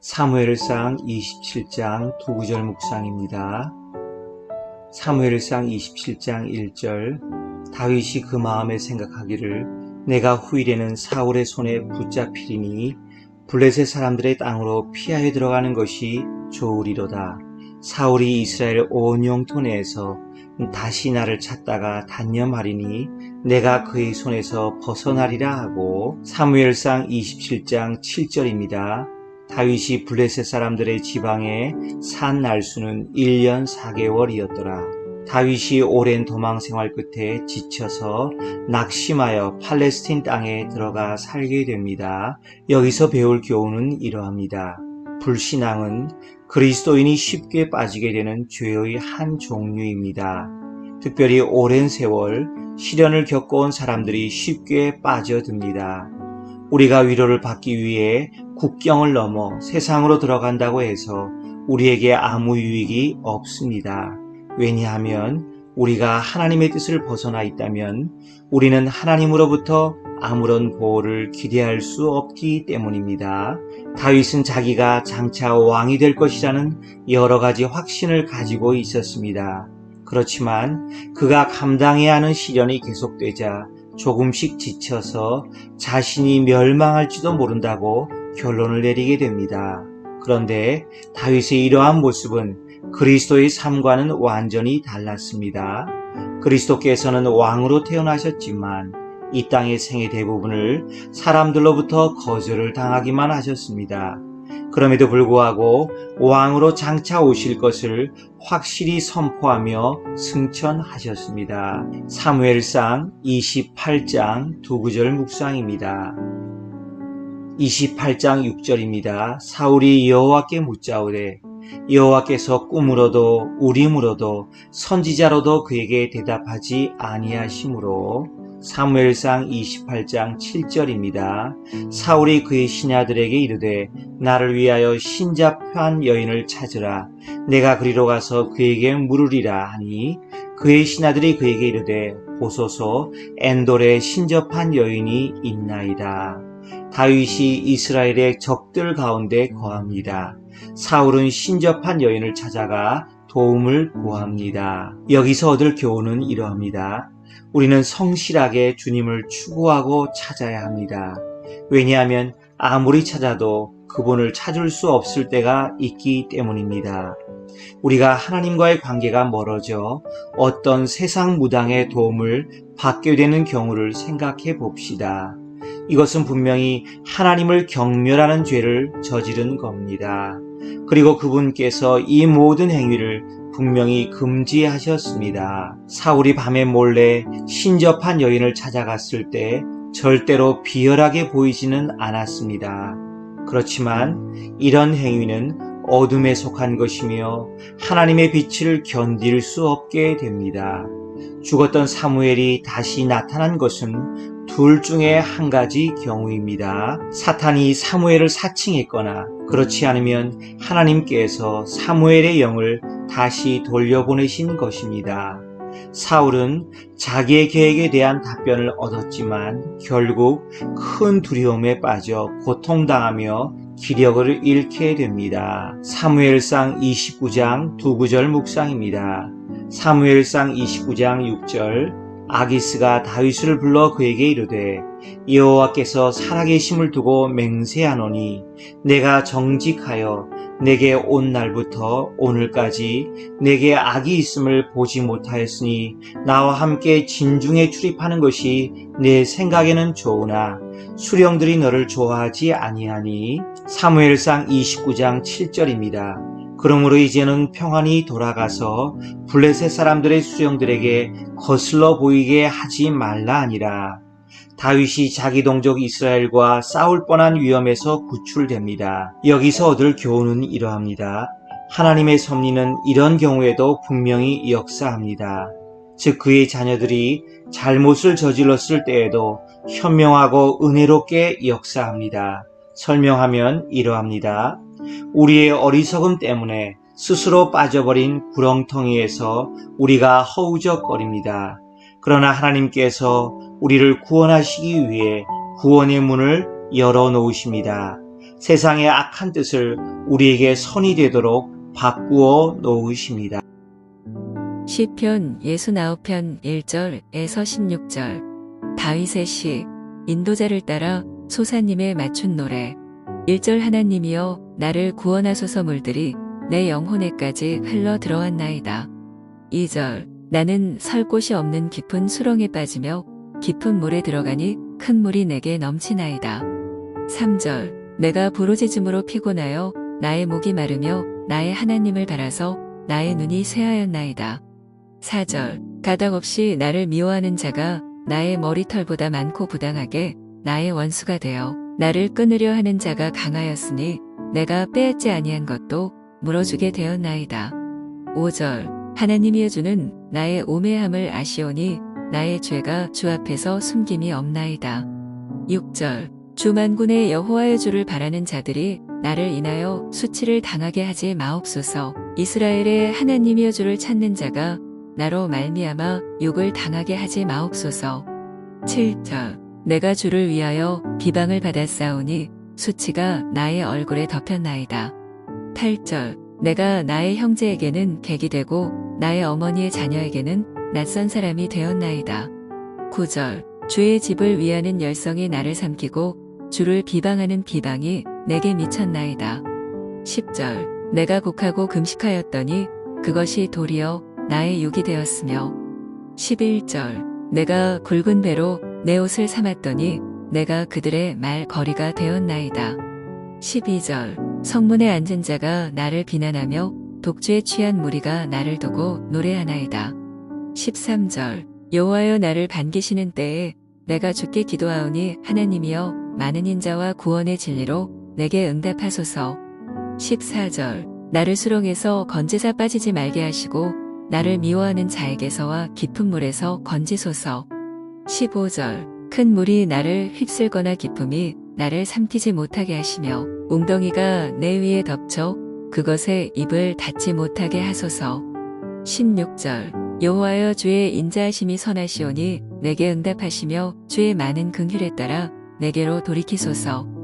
사무엘상 27장 두 구절 묵상입니다. 사무엘상 27장 1절 다윗이 그 마음에 생각하기를 내가 후일에는 사울의 손에 붙잡히리니 블레셋 사람들의 땅으로 피하여 들어가는 것이 좋으리로다. 사울이 이스라엘 온 영토 내에서 다시 나를 찾다가 단념하리니 내가 그의 손에서 벗어나리라 하고 사무엘상 27장 7절입니다. 다윗이 블레셋 사람들의 지방에 산 날수는 1년 4개월이었더라. 다윗이 오랜 도망 생활 끝에 지쳐서 낙심하여 팔레스틴 땅에 들어가 살게 됩니다. 여기서 배울 교훈은 이러합니다. 불신앙은 그리스도인이 쉽게 빠지게 되는 죄의 한 종류입니다. 특별히 오랜 세월 시련을 겪어온 사람들이 쉽게 빠져듭니다. 우리가 위로를 받기 위해 국경을 넘어 세상으로 들어간다고 해서 우리에게 아무 유익이 없습니다. 왜냐하면 우리가 하나님의 뜻을 벗어나 있다면 우리는 하나님으로부터 아무런 보호를 기대할 수 없기 때문입니다. 다윗은 자기가 장차 왕이 될 것이라는 여러 가지 확신을 가지고 있었습니다. 그렇지만 그가 감당해야 하는 시련이 계속되자 조금씩 지쳐서 자신이 멸망할지도 모른다고 결론을 내리게 됩니다. 그런데 다윗의 이러한 모습은 그리스도의 삶과는 완전히 달랐습니다. 그리스도께서는 왕으로 태어나셨지만 이 땅의 생애 대부분을 사람들로부터 거절을 당하기만 하셨습니다. 그럼에도 불구하고 왕으로 장차 오실 것을 확실히 선포하며 승천하셨습니다. 사무엘상 28장 두 구절 묵상입니다. 28장 6절입니다. 사울이 여호와께 묻자오되 여호와께서 꿈으로도 우림으로도 선지자로도 그에게 대답하지 아니하시므로 사무엘상 28장 7절입니다. 사울이 그의 신하들에게 이르되 나를 위하여 신잡한 여인을 찾으라 내가 그리로 가서 그에게 물으리라 하니 그의 신하들이 그에게 이르되 보소서 엔돌에 신접한 여인이 있나이다. 다윗이 이스라엘의 적들 가운데 거합니다. 사울은 신접한 여인을 찾아가 도움을 구합니다. 여기서 얻을 교훈은 이러합니다. 우리는 성실하게 주님을 추구하고 찾아야 합니다. 왜냐하면 아무리 찾아도 그분을 찾을 수 없을 때가 있기 때문입니다. 우리가 하나님과의 관계가 멀어져 어떤 세상 무당의 도움을 받게 되는 경우를 생각해 봅시다. 이것은 분명히 하나님을 경멸하는 죄를 저지른 겁니다. 그리고 그분께서 이 모든 행위를 분명히 금지하셨습니다. 사울이 밤에 몰래 신접한 여인을 찾아갔을 때 절대로 비열하게 보이지는 않았습니다. 그렇지만 이런 행위는 어둠에 속한 것이며 하나님의 빛을 견딜 수 없게 됩니다. 죽었던 사무엘이 다시 나타난 것은 둘 중에 한 가지 경우입니다. 사탄이 사무엘을 사칭했거나 그렇지 않으면 하나님께서 사무엘의 영을 다시 돌려보내신 것입니다. 사울은 자기의 계획에 대한 답변을 얻었지만 결국 큰 두려움에 빠져 고통당하며 기력을 잃게 됩니다. 사무엘상 29장 두 구절 묵상입니다. 사무엘상 29장 6절 아기스가 다윗을 불러 그에게 이르되 여호와께서 살아계심을 두고 맹세하노니 내가 정직하여 내게 온 날부터 오늘까지 내게 악이 있음을 보지 못하였으니 나와 함께 진중에 출입하는 것이 내 생각에는 좋으나 수령들이 너를 좋아하지 아니하니 사무엘상 29장 7절입니다. 그러므로 이제는 평안히 돌아가서 블레셋 사람들의 수령들에게 거슬러 보이게 하지 말라 아니라 다윗이 자기 동족 이스라엘과 싸울 뻔한 위험에서 구출됩니다. 여기서 얻을 교훈은 이러합니다. 하나님의 섭리는 이런 경우에도 분명히 역사합니다. 즉 그의 자녀들이 잘못을 저질렀을 때에도 현명하고 은혜롭게 역사합니다. 설명하면 이러합니다. 우리의 어리석음 때문에 스스로 빠져버린 구렁텅이에서 우리가 허우적거립니다. 그러나 하나님께서 우리를 구원하시기 위해 구원의 문을 열어 놓으십니다. 세상의 악한 뜻을 우리에게 선이 되도록 바꾸어 놓으십니다. 시편 69편 1절에서 16절 다윗의 시 인도자를 따라 소사님의 맞춘 노래 1절 하나님이여 나를 구원하소서 물들이 내 영혼에까지 흘러 들어왔나이다. 2절 나는 설 곳이 없는 깊은 수렁에 빠지며 깊은 물에 들어가니 큰 물이 내게 넘치나이다. 3절 내가 부르짖음으로 피곤하여 나의 목이 마르며 나의 하나님을 바라서 나의 눈이 쇠하였나이다. 4절 가닥없이 나를 미워하는 자가 나의 머리털보다 많고 부당하게 나의 원수가 되어 나를 끊으려 하는 자가 강하였으니 내가 빼앗지 아니한 것도 물어주게 되었나이다. 5절 하나님이여 주는 나의 오매함을 아시오니 나의 죄가 주 앞에서 숨김이 없나이다. 6절 주 만군의 여호와의 주를 바라는 자들이 나를 인하여 수치를 당하게 하지 마옵소서. 이스라엘의 하나님이여 주를 찾는 자가 나로 말미암아 욕을 당하게 하지 마옵소서. 7절 내가 주를 위하여 비방을 받았사오니 수치가 나의 얼굴에 덮였나이다. 8절 내가 나의 형제에게는 객이 되고 나의 어머니의 자녀에게는 낯선 사람이 되었나이다. 9절 주의 집을 위하는 열성이 나를 삼키고 주를 비방하는 비방이 내게 미쳤나이다. 10절 내가 곡하고 금식하였더니 그것이 도리어 나의 욕이 되었으며 11절 내가 굵은 배로 내 옷을 삼았더니 내가 그들의 말 거리가 되었나이다. 12절 성문에 앉은 자가 나를 비난하며 독주에 취한 무리가 나를 두고 노래하나이다. 13절 여호와여 나를 반기시는 때에 내가 주께 기도하오니 하나님이여 많은 인자와 구원의 진리로 내게 응답하소서. 14절 나를 수렁에서 건지사 빠지지 말게 하시고 나를 미워하는 자에게서와 깊은 물에서 건지소서. 15절 큰 물이 나를 휩쓸거나 기쁨이 나를 삼키지 못하게 하시며 웅덩이가 내 위에 덮쳐 그것에 입을 닫지 못하게 하소서. 16절 여호와여 주의 인자하심이 선하시오니 내게 응답하시며 주의 많은 긍휼에 따라 내게로 돌이키소서.